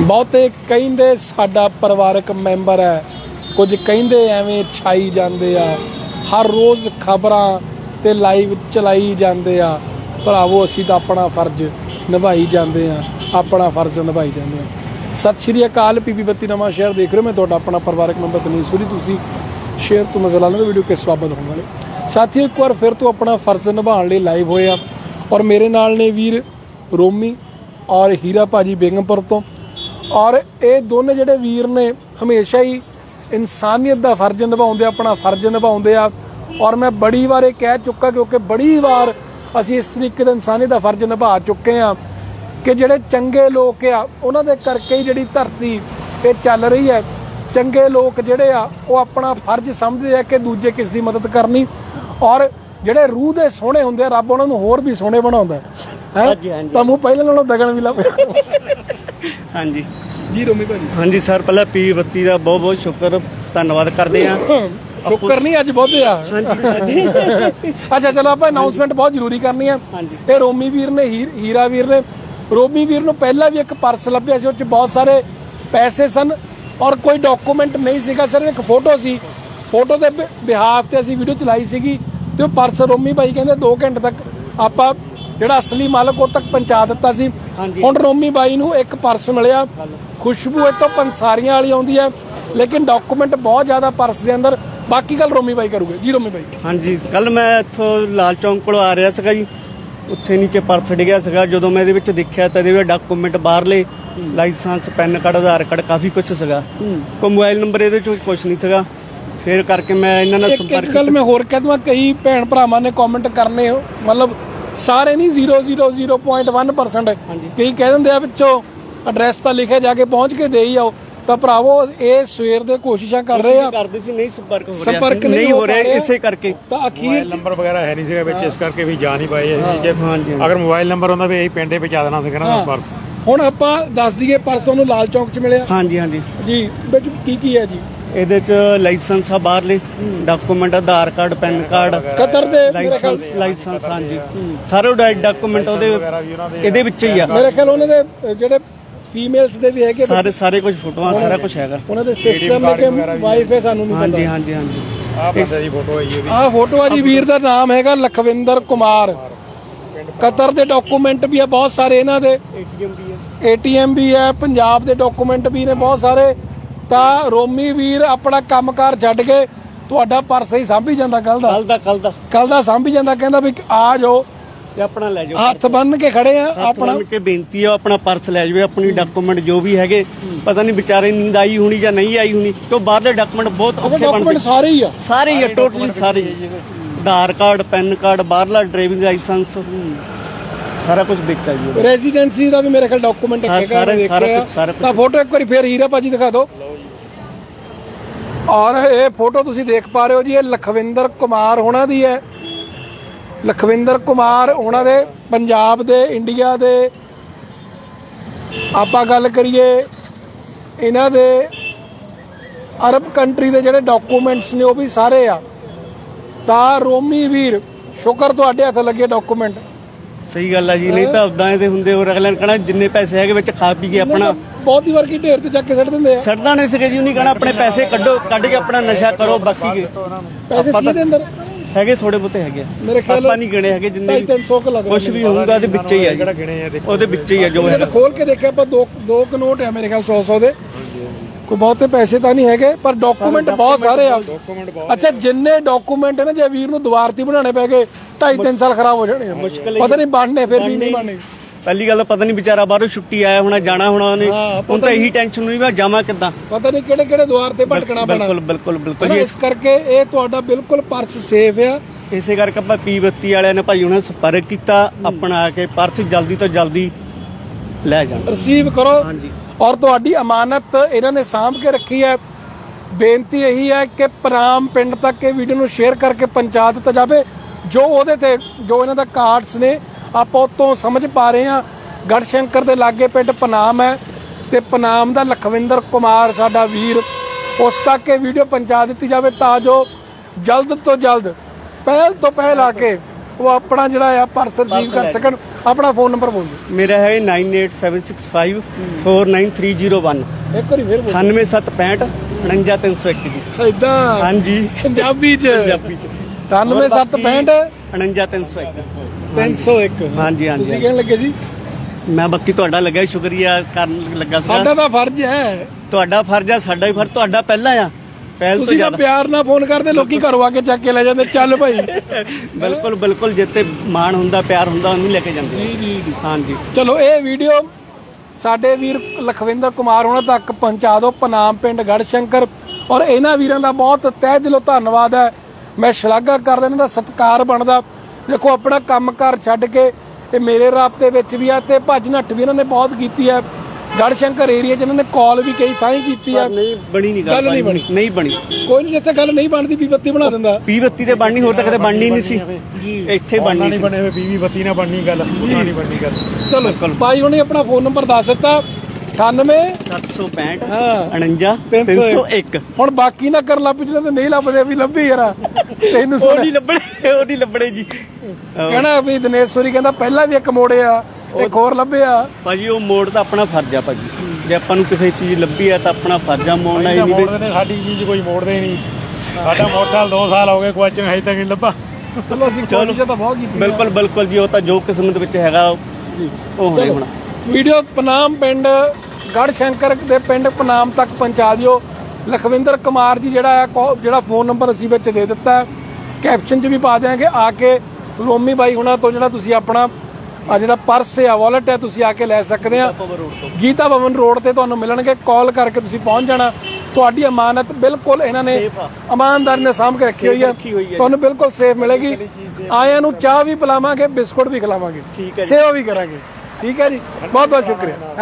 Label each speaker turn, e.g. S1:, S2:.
S1: ਬਹੁਤੇ ਕਹਿੰਦੇ ਸਾਡਾ ਪਰਿਵਾਰਕ ਮੈਂਬਰ ਹੈ। ਕੁਝ ਕਹਿੰਦੇ ਐਵੇਂ ਛਾਈ ਜਾਂਦੇ ਆ। ਹਰ ਰੋਜ਼ ਖਬਰਾਂ ਤੇ ਲਾਈਵ ਚਲਾਈ ਜਾਂਦੇ ਆ। ਭਰਾਵੋ, ਅਸੀਂ ਤਾਂ ਆਪਣਾ ਫਰਜ਼ ਨਿਭਾਈ ਜਾਂਦੇ ਆ। ਆਪਣਾ ਫਰਜ਼ ਨਿਭਾਈ ਜਾਂਦੇ ਆ। ਸਤਿ ਸ਼੍ਰੀ ਅਕਾਲ ਪੀਪੀ ਬੱਤੀ ਨਵਾਂ ਸ਼ਹਿਰ ਦੇਖ ਰਹੇ ਹੋ। ਮੈਂ ਤੁਹਾਡਾ ਆਪਣਾ ਪਰਿਵਾਰਕ ਮੈਂਬਰ ਤਨੀਸੂਰੀ ਤੁਸੀਂ ਸ਼ੇਅਰ ਤੋਂ ਮਜ਼ਲਾਨਾ ਦੇ ਵੀਡੀਓ ਕਿਸ ਬਾਬਤ ਹੋਣ ਵਾਲੇ। ਸਾਥੀਓ, ਇੱਕ ਵਾਰ ਫਿਰ ਤੋਂ ਆਪਣਾ ਫਰਜ਼ ਨਿਭਾਉਣ ਲਈ ਲਾਈਵ ਹੋਏ ਆ। ਔਰ ਮੇਰੇ ਨਾਲ ਨੇ ਵੀਰ ਰੋਮੀ ਔਰ ਹੀਰਾ ਭਾਜੀ ਬੇਗਮਪੁਰ ਤੋਂ। ਔਰ ਇਹ ਦੋਨੇ ਜਿਹੜੇ ਵੀਰ ਨੇ ਹਮੇਸ਼ਾ ਹੀ ਇਨਸਾਨੀਅਤ ਦਾ ਫਰਜ਼ ਨਿਭਾਉਂਦੇ ਆਪਣਾ ਫਰਜ਼ ਨਿਭਾਉਂਦੇ ਆ। ਔਰ ਮੈਂ ਬੜੀ ਵਾਰ ਇਹ ਕਹਿ ਚੁੱਕਾ ਕਿਉਂਕਿ ਬੜੀ ਵਾਰ ਅਸੀਂ ਇਸ ਤਰੀਕੇ ਦਾ ਇਨਸਾਨੀਅਤ ਦਾ ਫਰਜ਼ ਨਿਭਾ ਚੁੱਕੇ ਆ ਕਿ ਜਿਹੜੇ ਚੰਗੇ ਲੋਕ ਆ ਉਹਨਾਂ ਦੇ ਕਰਕੇ ਹੀ ਜਿਹੜੀ ਧਰਤੀ ਇਹ ਚੱਲ ਰਹੀ ਹੈ। ਚੰਗੇ ਲੋਕ ਜਿਹੜੇ ਆ ਉਹ ਆਪਣਾ ਫਰਜ਼ ਸਮਝਦੇ ਆ ਕਿ ਦੂਜੇ ਕਿਸ ਦੀ ਮਦਦ ਕਰਨੀ। ਔਰ ਜਿਹੜੇ ਰੂਹ ਦੇ ਸੋਹਣੇ ਹੁੰਦੇ ਆ ਰੱਬ ਉਹਨਾਂ ਨੂੰ ਹੋਰ ਵੀ ਸੋਹਣੇ ਬਣਾਉਂਦਾ ਹੈ। ਤਾਂ ਮੂੰਹ ਪਹਿਲਾਂ ਨਾਲੋਂ ਦਗਣ ਵੀ ਲੱਗ
S2: ਹਾਂਜੀ।
S1: ਜੀ ਰੋਮੀ ਭਾਜੀ।
S2: ਹਾਂਜੀ ਸਰ ਪਹਿਲਾਂ ਪੀ ਬੱਤੀ ਦਾ ਬਹੁਤ ਬਹੁਤ ਸ਼ੁਕਰ ਧੰਨਵਾਦ ਕਰਦੇ ਆ
S1: ਸ਼ੁਕਰ ਨਹੀਂ ਅੱਜ ਬਹੁਤੇ ਆ। ਅੱਛਾ ਚਲੋ ਆਪਾਂ ਅਨਾਉਂਸਮੈਂਟ ਬਹੁਤ ਜ਼ਰੂਰੀ ਕਰਨੀ ਆ। ਇਹ ਰੋਮੀ ਵੀਰ ਨੇ ਹੀਰ- ਹੀਰਾ ਵੀਰ ਨੇ। ਰੋਮੀ ਵੀਰ ਨੂੰ ਪਹਿਲਾਂ ਵੀ ਇੱਕ ਪਰਸ ਲੱਭਿਆ ਸੀ ਉਹ ਚ ਬਹੁਤ ਸਾਰੇ ਪੈਸੇ ਸਨ। ਔਰ ਕੋਈ ਡਾਕੂਮੈਂਟ ਨਹੀਂ ਸੀਗਾ ਸਿਰਫ ਇੱਕ ਫੋਟੋ ਸੀ। ਫੋਟੋ ਦੇ ਬਿਹਾਫ ਤੇ ਅਸੀਂ ਵੀਡੀਓ ਚਲਾਈ ਸੀਗੀ। ਤੇ ਉਹ ਪਰਸ ਰੋਮੀ ਭਾਈ ਕਹਿੰਦੇ 2 ਘੰਟੇ ਤੱਕ ਆਪਾਂ ਜਿਹੜਾ ਅਸਲੀ ਮਾਲਕ ਉਹ ਤੱਕ ਪਹੁੰਚਾ ਦਿੱਤਾ ਸੀ। ਹੁਣ ਰੋਮੀ ਬਾਈ ਨੂੰ ਇੱਕ ਪਰਸ ਮਿਲਿਆ। ਖੁਸ਼ਬੂ ਇਹ ਤੋਂ ਪੰਸਾਰੀਆਂ ਵਾਲੀ ਆਉਂਦੀ ਹੈ ਲੇਕਿਨ ਡਾਕੂਮੈਂਟ ਬਹੁਤ ਜ਼ਿਆਦਾ ਪਰਸ ਦੇ ਅੰਦਰ। ਬਾਕੀ ਗੱਲ ਰੋਮੀ ਬਾਈ ਕਰੂਗੇ। ਜੀ ਰੋਮੀ ਬਾਈ।
S2: ਹਾਂਜੀ ਕੱਲ ਮੈਂ ਇੱਥੋਂ ਲਾਲ ਚੌਂਕ ਕੋਲ ਆ ਰਿਹਾ ਸੀਗਾ ਜੀ। ਉੱਥੇ ਨੀਚੇ ਪਰਸ ਡਿੱਗਿਆ ਸੀਗਾ। ਜਦੋਂ ਮੈਂ ਇਹਦੇ ਵਿੱਚ ਦੇਖਿਆ ਤਾਂ ਇਹਦੇ ਵਿੱਚ ਡਾਕੂਮੈਂਟ ਬਾਹਰਲੇ licence pan card Aadhaar card ਕਾਫੀ ਕੁਝ ਸੀਗਾ। ਕੋਈ ਮੋਬਾਈਲ ਨੰਬਰ ਇਹਦੇ ਵਿੱਚ ਕੁਝ ਨਹੀਂ ਸੀਗਾ। ਫਿਰ ਕਰਕੇ ਮੈਂ ਇਹਨਾਂ ਨਾਲ
S1: ਇੱਕ ਇੱਕ
S2: ਸੰਪਰਕ
S1: ਗੱਲ ਮੈਂ ਹੋਰ ਕਹਿ ਦਵਾਂ ਕਈ ਭੈਣ ਭਰਾਵਾਂ ਨੇ ਕਮੈਂਟ ਕਰਨੇ ਮਤਲਬ ਸਾਰੇ ਨਹੀਂ 0.0.1% ਕਈ ਕਹਿ ਦਿੰਦੇ ਆ ਵਿੱਚੋਂ ਐਡਰੈਸ ਤਾਂ ਲਿਖਿਆ ਜਾ ਕੇ ਪਹੁੰਚ ਕੇ ਦੇ ਹੀ ਆਓ। ਤਾਂ ਭਰਾਵੋ ਇਹ ਸਵੇਰ ਦੇ ਕੋਸ਼ਿਸ਼ਾਂ ਕਰ ਰਹੇ ਆ।
S2: ਕਰਦੇ ਸੀ ਨਹੀਂ ਸੰਪਰਕ ਹੋ ਰਿਹਾ।
S1: ਸੰਪਰਕ ਨਹੀਂ ਹੋ
S2: ਰਿਹਾ। ਇਸੇ ਕਰਕੇ।
S1: ਤਾਂ ਅਖੀਰ
S3: ਮੋਬਾਈਲ ਨੰਬਰ ਵਗੈਰਾ ਹੈ ਨਹੀਂ ਸੀਗਾ ਵਿੱਚ ਇਸ ਕਰਕੇ ਵੀ ਜਾ ਨਹੀਂ ਪਾਏ ਜੇ। ਅਗਰ ਮੋਬਾਈਲ ਨੰਬਰ ਹੁੰਦਾ ਵੀ ਅਸੀਂ ਪਿੰਡੇ ਪਹੁੰਚਾ ਦੇਣਾ ਸੀਗਾ ਨਾ ਪਰਸ
S1: ਹੁਣ ਆਪਾਂ ਦੱਸ ਦਈਏ ਪਰਸ ਤੁਹਾਨੂੰ ਲਾਲ ਚੌਂਕ 'ਚ ਮਿਲਿਆ।
S2: ਹਾਂਜੀ ਹਾਂਜੀ।
S1: ਜੀ ਵਿੱਚ ਕੀ ਕੀ ਹੈ ਜੀ?
S2: ਇਹਦੇ ਚ ਲਾਇਸੈਂਸ ਆ ਬਾਹਰਲੇ document Aadhaar card pan card
S1: Qatar ਦੇ ਮੇਰੇ ਖਿਆਲ
S2: ਲਾਇਸੈਂਸ ਲਾਇਸੈਂਸ ਹਾਂਜੀ। ਸਾਰੇ ਡਾਕੂਮੈਂਟ ਉਹਦੇ ਇਹਦੇ ਵਿੱਚ ਹੀ ਆ।
S1: ਮੇਰੇ ਖਿਆਲ ਉਹਨਾਂ ਦੇ ਜਿਹੜੇ ਫੀਮੇਲਸ ਦੇ ਵੀ ਹੈਗੇ
S2: ਸਾਰੇ ਸਾਰੇ ਕੁਝ ਫੋਟੋਆਂ ਸਾਰਾ ਕੁਝ ਹੈਗਾ।
S1: ਉਹਨਾਂ ਦੇ ਸਿਸਟਮ ਕਿ ਵਾਈਫ ਹੈ ਸਾਨੂੰ ਨਹੀਂ
S2: ਹਾਂਜੀ
S1: ਪਤਾ।
S2: ਹਾਂਜੀ ਹਾਂਜੀ।
S3: ਆਹ ਬੰਦੇ ਦੀ ਫੋਟੋ ਆਈ ਉਹਦੀ
S1: ਆਹ ਫੋਟੋ ਆ ਜੀ ਵੀਰ ਦਾ ਨਾਮ ਹੈਗਾ ਲਖਵਿੰਦਰ ਕੁਮਾਰ। ਕਤਰ ਦੇ ਡਾਕੂਮੈਂਟ ਵੀ ਆ ਬਹੁਤ ਸਾਰੇ ਇਹਨਾਂ ਦੇ।
S2: ਏਟੀਐਮ ਵੀ ਹੈ
S1: ਏਟੀਐਮ ਵੀ ਹੈ ਪੰਜਾਬ ਦੇ ਡਾਕੂਮੈਂਟ ਵੀ ਨੇ ਬਹੁਤ ਸਾਰੇ। ਤਾਂ ਰੋਮੀ ਵੀਰ ਆਪਣਾ ਕੰਮਕਾਰ ਛੱਡ ਕੇ ਤੁਹਾਡਾ ਪਰਸ ਹੀ ਸਾਂਭੀ ਜਾਂਦਾ ਕੱਲ ਦਾ।
S2: ਕੱਲ ਦਾ ਕੱਲ ਦਾ।
S1: ਕੱਲ ਦਾ ਸਾਂਭੀ ਜਾਂਦਾ ਕਹਿੰਦਾ ਵੀ ਆ ਜਾਓ।
S2: ਤੇ ਆਪਣਾ ਲੈ ਜਾਓ।
S1: ਹੱਥ ਬੰਨ ਕੇ ਖੜੇ ਆ
S2: ਆਪਣਾ।
S1: ਆਪਣਾ
S2: ਕੇ ਬੇਨਤੀ ਆ ਆਪਣਾ ਪਰਸ ਲੈ ਜਾਵੇ ਆਪਣੀ ਡਾਕੂਮੈਂਟ ਜੋ ਵੀ ਹੈਗੇ। ਪਤਾ ਨਹੀਂ ਵਿਚਾਰੇ ਨੀਂਦ ਆਈ ਹੋਣੀ ਜਾਂ ਨਹੀਂ ਆਈ ਹੋਣੀ ਕਿਉਂ ਬਾਹਰਲੇ ਡਾਕੂਮੈਂਟ ਬਹੁਤ ਔਖੇ
S1: ਡਾਕੂਮੈਂਟ
S2: ਬਣਦੇ
S1: ਸਾਰੇ ਹੀ ਆ।
S2: ਸਾਰੇ ਹੀ ਆ ਟੋਟਲੀ ਸਾਰੇ। ਆਧਾਰ ਕਾਰਡ ਪੈਨ ਕਾਰਡ ਬਾਹਰਲਾ ਡਰਾਈਵਿੰਗ ਲਾਇਸੈਂਸ ਸਾਰਾ ਕੁਝ ਆ ਜੀ।
S1: ਰੈਜ਼ੀਡੈਂਸੀ ਦਾ ਵੀ ਮੇਰੇ ਖਿਆਲ ਡਾਕੂਮੈਂਟ ਹੈਗਾ
S2: ਸਾਰਾ- ਸਾਰਾ। ਕੁਛ- ਸਾਰਾ।
S1: ਤਾਂ ਫੋਟੋ ਇੱਕ ਵਾਰੀ ਫੇਰ ਹੀਰਾ ਭਾਜੀ ਦਿਖਾ ਦਿਓ। ਔਰ ਇਹ ਫੋਟੋ ਤੁਸੀਂ ਦੇਖ ਪਾ ਰਹੇ ਹੋ ਜੀ, ਇਹ ਲਖਵਿੰਦਰ ਕੁਮਾਰ ਉਹਨਾਂ ਦੀ ਹੈ। ਲਖਵਿੰਦਰ ਕੁਮਾਰ ਉਹਨਾਂ ਦੇ ਪੰਜਾਬ ਦੇ, ਇੰਡੀਆ ਦੇ। ਆਪਾਂ ਗੱਲ ਕਰੀਏ ਇਹਨਾਂ ਦੇ ਅਰਬ ਕੰਟਰੀ ਦੇ ਜਿਹੜੇ ਡਾਕੂਮੈਂਟਸ ਨੇ, ਉਹ ਵੀ ਸਾਰੇ ਆ। ਤਾਂ ਰੋਮੀ ਵੀਰ, ਸ਼ੁਕਰ ਤੁਹਾਡੇ ਹੱਥ ਲੱਗੇ ਡਾਕੂਮੈਂਟ
S2: ਸਹੀ ਗੱਲ ਆ ਜੀ ਨਹੀਂ ਤਾਂ ਉਦਾਂ ਇਹਦੇ ਹੁੰਦੇ ਹੋਰ ਅਗਲੇ ਨੇ ਕਹਣਾ ਜਿੰਨੇ ਪੈਸੇ ਹੈਗੇ ਵਿੱਚ ਖਾ ਪੀ ਕੇ ਆਪਣਾ
S1: ਬਹੁਤ ਹੀ ਵਾਰ ਕੀ ਢੇਰ ਤੇ ਚੱਕ ਕੇ ਸੱਟ ਦਿੰਦੇ ਆ।
S2: ਛੱਡਦਾ ਨਹੀਂ ਸਕੇ ਜੀ ਉਹਨੇ ਕਹਣਾ ਆਪਣੇ ਪੈਸੇ ਕੱਢੋ ਕੱਢ ਕੇ ਆਪਣਾ ਨਸ਼ਾ ਕਰੋ ਬਾਕੀ ਕੇ।
S1: ਪੈਸੇ ਸੀ ਦੇ ਅੰਦਰ?
S2: ਹੈਗੇ ਥੋੜੇ ਬਹੁਤੇ ਹੈਗੇ।
S1: ਮੇਰੇ ਖਿਆਲ
S2: ਆਪਾਂ ਨਹੀਂ ਗਿਣੇ ਹੈਗੇ ਜਿੰਨੇ ਵੀ
S1: 300 ਕ ਲੱਗਦਾ
S2: ਕੁਝ ਵੀ ਹੋਊਗਾ ਉਹਦੇ ਵਿੱਚ ਹੀ ਆ ਜੀ।
S3: ਜਿਹੜਾ ਗਿਣੇ ਆ ਦੇਖੋ।
S2: ਉਹਦੇ ਵਿੱਚ ਹੀ ਆ ਜੋ ਹੈਗਾ।
S1: ਖੋਲ ਕੇ ਦੇਖਿਆ ਆਪਾਂ ਦੋ ਦੋ ਕ ਨੋਟ ਆ ਮੇਰੇ ਖਿਆਲ 100 100 ਦੇ। ਕੋਈ ਬਹੁਤੇ ਪੈਸੇ ਤਾਂ ਨਹੀਂ ਹੈਗੇ ਪਰ ਡਾਕੂਮੈਂਟ ਬਹੁਤ ਸਾਰੇ ਆ।
S3: ਡਾਕੂਮੈਂਟ ਬਹੁਤ
S1: ਅੱਛਾ ਜਿੰਨੇ ਡਾਕੂਮੈਂਟ ਨੇ ਜੇ ਵੀਰ ਨੂੰ ਦੁਬਾਰਤੀ ਬਣਾਉਣੇ ਪੈ ਗਏ 2.5 3 ਸਾਲ ਖਰਾਬ ਹੋ ਜਾਣੇ ਆ। ਪਤਾ ਨਹੀਂ ਬਣਨੇ ਫਿਰ ਵੀ ਨਹੀਂ ਬਣਨੇ।
S2: ਪਹਿਲੀ ਗੱਲ ਤਾਂ ਪਤਾ ਨਹੀਂ ਵਿਚਾਰਾ ਬਾਹਰੋਂ ਛੁੱਟੀ ਆਇਆ ਹੋਣਾ ਜਾਣਾ ਹੋਣਾ ਉਹਨੇ।
S1: ਹਾਂ,
S2: ਹੁਣ ਤਾਂ ਇਹੀ ਟੈਨਸ਼ਨ ਨਹੀਂ ਵੀ ਜਾਵਾਂ ਕਿੱਦਾਂ?
S1: ਪਤਾ ਨਹੀਂ ਕਿਹੜੇ ਕਿਹੜੇ ਦੁਆਰ ਤੇ ਭਟਕਣਾ ਪੈਣਾ।
S2: ਬਿਲਕੁਲ ਬਿਲਕੁਲ ਬਿਲਕੁਲ। ਜੀ
S1: ਇਸ ਕਰਕੇ ਇਹ ਤੁਹਾਡਾ ਬਿਲਕੁਲ ਪਰਸ ਸੇਫ ਆ।
S2: ਇਸੇ ਕਰਕੇ ਆਪਾਂ ਪੀ ਬੱਤੀ ਵਾਲਿਆਂ ਨੇ ਭਾਈ ਉਹਨਾਂ ਸੰਪਰਕ ਕੀਤਾ। ਆਪਣਾ ਆ ਕੇ ਪਰਸ ਜਲਦੀ ਤੋਂ ਜਲਦੀ ਲੈ ਜਾਣ।
S1: ਰਿਸੀਵ ਕਰੋ।
S2: ਹਾਂਜੀ।
S1: ਔਰ ਤੁਹਾਡੀ ਅਮਾਨਤ ਇਹਨਾਂ ਨੇ ਸਾਂਭ ਕੇ ਰੱਖੀ ਹੈ। ਬੇਨਤੀ ਇਹੀ ਹੈ ਕਿ ਪ੍ਰਾਮ ਪਿੰਡ ਤੱਕ ਇਹ ਵੀਡੀਓ ਨੂੰ ਸ਼ੇਅਰ ਕਰਕੇ ਪਹੁੰਚਾ ਦਿੱਤਾ ਜਾਵੇ। ਜੋ ਉਹਦੇ ਤੇ, ਜੋ ਇਹਨਾਂ ਦਾ ਕਾਰਡਸ ਨੇ, ਆਪਾਂ ਉਤੋਂ ਸਮਝ ਪਾ ਰਹੇ ਹਾਂ। ਗੜਸ਼ੰਕਰ ਦੇ ਲਾਗੇ ਪਿੰਡ ਪਨਾਮ ਹੈ ਤੇ ਪਨਾਮ ਦਾ ਲਖਵਿੰਦਰ ਕੁਮਾਰ, ਸਾਡਾ ਵੀਰ, ਉਸ ਤੱਕ ਇਹ ਵੀਡੀਓ ਪਹੁੰਚਾ ਦਿੱਤੀ ਜਾਵੇ ਤਾਂ ਜੋ ਜਲਦ ਤੋਂ ਜਲਦ, ਪਹਿਲ ਤੋਂ ਪਹਿਲ ਆ ਕੇ ਉਹ ਆਪਣਾ ਜਿਹੜਾ ਆ ਪਰਸ ਰਿਸੀਵ ਕਰ ਸਕਣ ਆਪਣਾ ਫੋਨ ਨੰਬਰ ਬੋਲ ਦਿਓ
S2: ਮੇਰਾ ਹੈ 98765 49301
S1: ਇੱਕ ਵਾਰੀ ਫੇਰ ਬੋਲ
S2: 98765 49301 ਜੀ
S1: ਇਦਾਂ
S2: ਹਾਂਜੀ
S1: ਪੰਜਾਬੀ ਚ
S2: ਪੰਜਾਬੀ ਚ
S1: 98765
S2: 49301
S1: 301
S2: ਹਾਂਜੀ ਹਾਂਜੀ
S1: ਤੁਸੀਂ ਕਹਿਣ ਲੱਗੇ ਸੀ
S2: ਮੈਂ ਬਾਕੀ ਤੁਹਾਡਾ ਲੱਗਿਆ ਸ਼ੁਕਰੀਆ ਕਰਨ ਲੱਗਾ
S1: ਸਾਡਾ ਤਾਂ ਫਰਜ਼ ਹੈ
S2: ਤੁਹਾਡਾ ਫਰਜ਼ ਆ ਸਾਡਾ ਵੀ ਫਰਜ਼ ਤੁਹਾਡਾ ਪਹਿਲਾਂ ਆ ਪਹਿਲ ਤੋਂ
S1: ਤੁਸੀਂ ਤਾਂ
S2: ਜ਼ਿਆਦਾ।
S1: ਪਿਆਰ ਨਾਲ ਫੋਨ ਕਰਦੇ ਲੋਕੀ ਘਰੋਂ ਆ ਕੇ ਚੱਕ ਕੇ ਲੈ ਜਾਂਦੇ ਚੱਲ ਭਾਈ।
S2: ਬਿਲਕੁਲ ਬਿਲਕੁਲ ਜਿੱਤੇ ਮਾਣ ਹੁੰਦਾ ਪਿਆਰ ਹੁੰਦਾ ਉਹਨੂੰ ਲੈ ਕੇ ਜਾਂਦੇ।
S1: ਜੀ ਜੀ ਜੀ।
S2: ਹਾਂਜੀ।
S1: ਚਲੋ ਇਹ ਵੀਡੀਓ ਸਾਡੇ ਵੀਰ ਲਖਵਿੰਦਰ ਕੁਮਾਰ ਉਹਨਾਂ ਤੱਕ ਪਹੁੰਚਾ ਦਿਓ ਪਨਾਮ ਪਿੰਡ ਗੜਸ਼ੰਕਰ। ਔਰ ਇਹਨਾਂ ਵੀਰਾਂ ਦਾ ਬਹੁਤ ਤਹਿ ਦਿਲੋਂ ਧੰਨਵਾਦ ਹੈ। ਮੈਂ ਸ਼ਲਾਘਾ ਕਰਦਾ ਇਹਨਾਂ ਦਾ ਸਤਿਕਾਰ ਬਣਦਾ। ਦੇਖੋ ਆਪਣਾ ਕੰਮਕਾਰ ਛੱਡ ਕੇ ਇਹ ਮੇਰੇ ਰਾਬਤੇ ਵਿੱਚ ਵੀ ਆ ਤੇ ਭੱਜ ਨੱਠ ਵੀ ਇਹਨਾਂ ਨੇ ਬਹੁਤ ਕੀਤੀ ਹੈ। ਗੜਸ਼ੰਕਰ ਏਰੀਆ 'ਚ ਇਹਨਾਂ ਨੇ ਕਾਲ ਵੀ ਕਈ ਥਾਂ ਹੀ ਕੀਤੀ
S2: ਪਰ ਨਹੀਂ ਬਣੀ ਨਹੀਂ
S1: ਗੱਲ ਨਹੀਂ
S2: ਭਾਈ, ਨਹੀਂ ਬਣੀ।
S1: ਕੋਈ ਨਹੀਂ ਜਿੱਥੇ ਗੱਲ ਨਹੀਂ ਬਣਦੀ ਵੀ ਬੱਤੀ ਬਣਾ ਦਿੰਦਾ।
S2: ਪੀ ਬੱਤੀ ਤੇ ਬਣਨੀ ਹੋਰ ਤਾਂ ਕਦੇ ਬਣਨੀ ਨਹੀਂ ਸੀ। ਇੱਥੇ
S3: ਬਣਨਾ ਨਹੀਂ
S2: ਸੀ।
S3: ਬਣੇ ਹੋਏ 20 ਬੱਤੀ ਨਾ ਬਣਨੀ ਗੱਲ ਉਹਨਾਂ ਨਹੀਂ ਬਣਨੀ ਗੱਲ।
S1: ਚਲੋ ਭਾਈ ਉਹਨੇ ਆਪਣਾ ਫੋਨ ਨੰਬਰ ਦੱਸ ਦਿੱਤਾ। 98
S2: 765
S1: ਹਾਂ।
S2: 49
S1: 301
S2: 301
S1: ਹੁਣ ਬਾਕੀ ਨਾ ਕਰ ਲੱਭ ਜਿਹਨਾਂ ਤੇ ਨਹੀਂ ਲੱਭਦੇ ਵੀ ਲੱਭੀ ਯਾਰ ਤੈਨੂੰ
S2: ਉਹ ਨਹੀਂ ਲੱਭਣੇ ਉਹ ਨਹੀਂ ਲੱਭਣੇ ਜੀ।
S1: ਕਹਿਣਾ ਵੀ ਦਿਨੇਸ਼ਵਰੀ ਕਹਿੰਦਾ ਪਹਿਲਾਂ ਵੀ ਇੱਕ ਮੋੜਿਆ ਇੱਕ ਹੋਰ ਲੱਭਿਆ।
S2: ਭਾਜੀ ਉਹ ਮੋੜ ਦਾ ਆਪਣਾ ਫਰਜ਼ ਆ ਭਾਜੀ। ਜੇ ਆਪਾਂ ਨੂੰ ਕਿਸੇ ਚੀਜ਼ ਲੱਭੀ ਆ ਤਾਂ ਆਪਣਾ ਫਰਜ਼ ਆ ਮੋੜਨਾ ਹੀ
S3: ਨਹੀਂ ਮੋੜਦੇ ਨੇ ਸਾਡੀ ਚੀਜ਼ ਕੋਈ ਮੋੜਦੇ ਹੀ ਨਹੀਂ। ਸਾਡਾ ਮੋਟਰਸਾਈਕਲ 2 ਸਾਲ ਹੋ ਗਏ ਕੁਐਸਚਨ ਹਜੇ ਤੱਕ ਨਹੀਂ ਲੱਭਾ।
S1: ਚਲੋ ਅਸੀਂ ਕੋਸ਼ਿਸ਼ ਤਾਂ ਬਹੁਤ ਕੀਤੀ
S2: ਬਿਲਕੁਲ ਬਿਲਕੁਲ ਜੀ ਉਹ ਤਾਂ ਜੋ ਕਿਸਮਤ ਵਿੱਚ ਹੈਗਾ ਉਹ ਹੋਣੇ ਹੋਣਾ।
S1: ਵੀਡੀਓ ਪਨਾਮ ਪਿੰਡ ਗੜਸ਼ੰਕਰ ਦੇ ਪਿੰਡ ਪਨਾਮ ਤੱਕ ਪਹੁੰਚਾ ਦਿਓ। ਲਖਵਿੰਦਰ ਕੁਮਾਰ ਜੀ ਜਿਹੜਾ ਹੈ ਜਿਹੜਾ ਫੋਨ ਨੰਬਰ ਅਸੀਂ ਵਿੱਚ ਦੇ ਦਿੱਤਾ ਹੈ ਕੈਪਸ਼ਨ 'ਚ ਵੀ ਪਾ ਦਿਆਂਗੇ। ਆ ਕੇ ਰੋਮੀ ਬਾਈ ਹੁਣਾਂ ਤੋਂ ਜਿਹੜਾ ਤੁਸੀਂ ਆਪਣਾ ਆ ਜਿਹੜਾ ਪਰਸ ਆ ਵਾਲਟ ਹੈ ਤੁਸੀਂ ਆ ਕੇ ਲੈ ਸਕਦੇ ਆ। ਗੀਤਾ ਭਵਨ ਰੋਡ ਤੇ। ਤੁਹਾਨੂੰ ਮਿਲਣਗੇ। ਕਾਲ ਕਰਕੇ ਤੁਸੀਂ ਪਹੁੰਚ ਜਾਣਾ। ਤੁਹਾਡੀ ਅਮਾਨਤ ਬਿਲਕੁਲ ਇਹਨਾਂ ਨੇ। ਇਮਾਨਦਾਰੀ ਨਾਲ ਸਾਂਭ ਕੇ ਰੱਖੀ ਹੋਈ ਹੈ।
S2: ਹੈ।
S1: ਤੁਹਾਨੂੰ ਬਿਲਕੁਲ ਸੇਫ ਮਿਲੇਗੀ। ਆਇਆਂ ਨੂੰ ਚਾਹ ਵੀ ਪਿਲਾਵਾਂਗੇ ਬਿਸਕੁਟ ਵੀ ਖਿਲਾਵਾਂਗੇ।
S2: ਹੈ।
S1: ਸੇਵਾ ਵੀ ਕਰਾਂਗੇ। ਠੀਕ ਹੈ ਜੀ। ਬਹੁਤ ਬਹੁਤ ਸ਼ੁਕਰੀਆ।